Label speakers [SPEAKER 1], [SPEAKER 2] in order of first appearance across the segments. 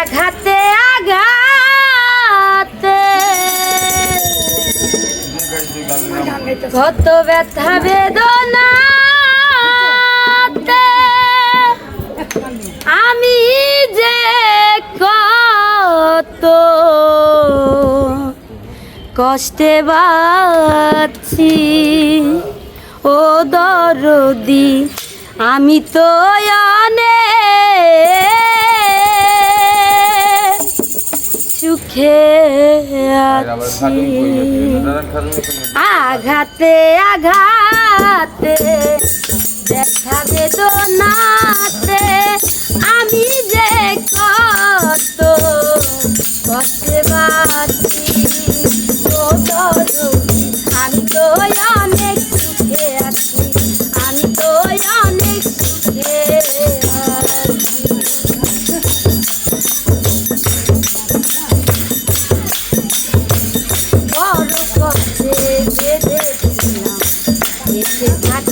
[SPEAKER 1] আঘাতে আঘাতে। কত ব্যথা বেদনা আমি যে কত কষ্টে বাছি ও দরদি, আমি তো অনেক সুখে আছি। আঘাতে আঘাতে দেখা বেদনাতে আমি যে কত কষ্টে বাঁচি।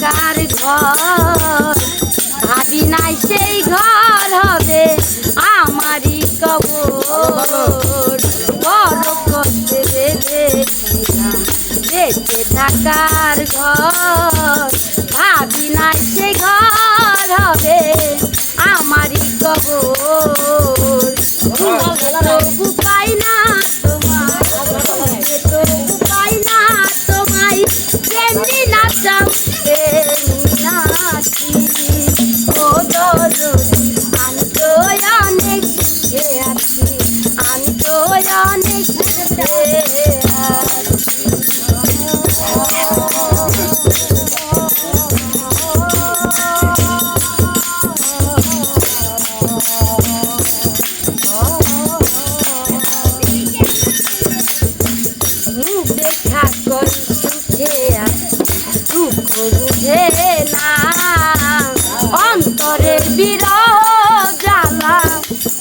[SPEAKER 1] থাকার ঘর। ভাবি নাই সেই ঘর হবে আমারই কবর। বড় কষ্টে বেঁধেছিলাম বেঁচে থাকার ঘর। ভাবি নাই সেই ঘর হবে আমারই কবর। বুঝে না। অন্তরের বিরহ জ্বালা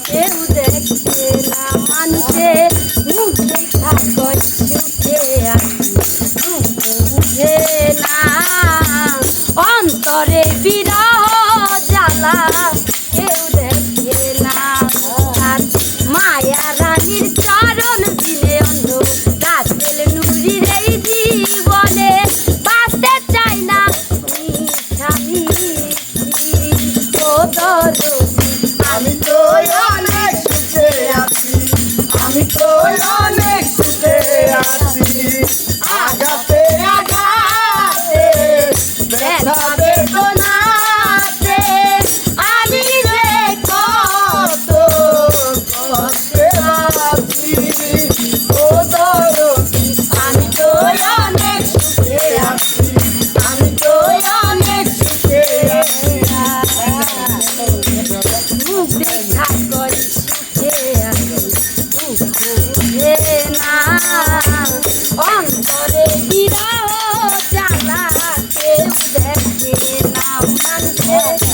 [SPEAKER 1] কেউ দেখে না মানুষে মুখ দেখা আছি বুঝে না। অন্তরে বিরহ জ্বালা কেউ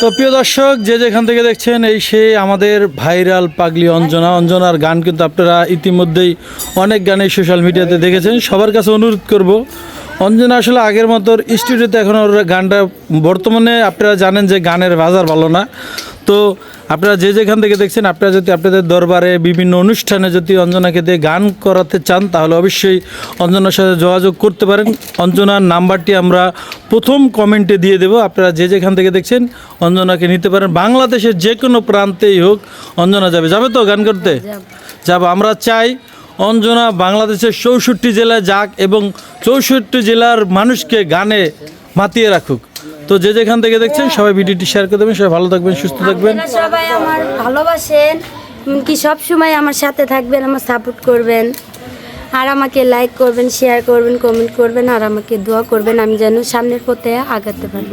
[SPEAKER 2] তো
[SPEAKER 3] প্রিয় দর্শক, যে যেখান থেকে দেখছেন, এই সেই আমাদের ভাইরাল পাগলি অঞ্জনা। অঞ্জনার গান কিন্তু আপনারা ইতিমধ্যেই অনেক গানে সোশ্যাল মিডিয়াতে দেখেছেন। সবার কাছে অনুরোধ করব, অঞ্জনা আসলে আগের মতো স্টুডিওতে এখন ওর গানটা বর্তমানে আপনারা জানেন যে গানের বাজার ভালো না। তো আপনারা যে যেখান থেকে দেখছেন আপনারা যদি আপনাদের দরবারে বিভিন্ন অনুষ্ঠানে যদি অঞ্জনাকে দিয়ে গান করাতে চান তাহলে অবশ্যই অঞ্জনার সাথে যোগাযোগ করতে পারেন। অঞ্জনার নাম্বারটি আমরা প্রথম কমেন্টে দিয়ে দেব। আপনারা যে যেখান থেকে দেখছেন অঞ্জনাকে নিতে পারেন। বাংলাদেশের যে কোনো প্রান্তেই হোক অঞ্জনা যাবে। যাবে তো গান করতে? যাব। আমরা চাই অঞ্জনা বাংলাদেশের চৌষট্টি জেলায় যাক এবং চৌষট্টি জেলার মানুষকে গানে মাতিয়ে রাখুক। তো যে যেখান থেকে দেখছেন সবাই ভিডিওটি শেয়ার করে দেবেন সবাই ভালো থাকবেন সুস্থ থাকবেন।
[SPEAKER 1] সবাই আমার ভালোবাসেন কি সব সময় আমার সাথে থাকবেন আমার সাপোর্ট করবেন। আর আমাকে লাইক করবেন শেয়ার করবেন কমেন্ট করবেন আর আমাকে দোয়া করবেন আমি যেন সামনের পথে আগাতে পারি।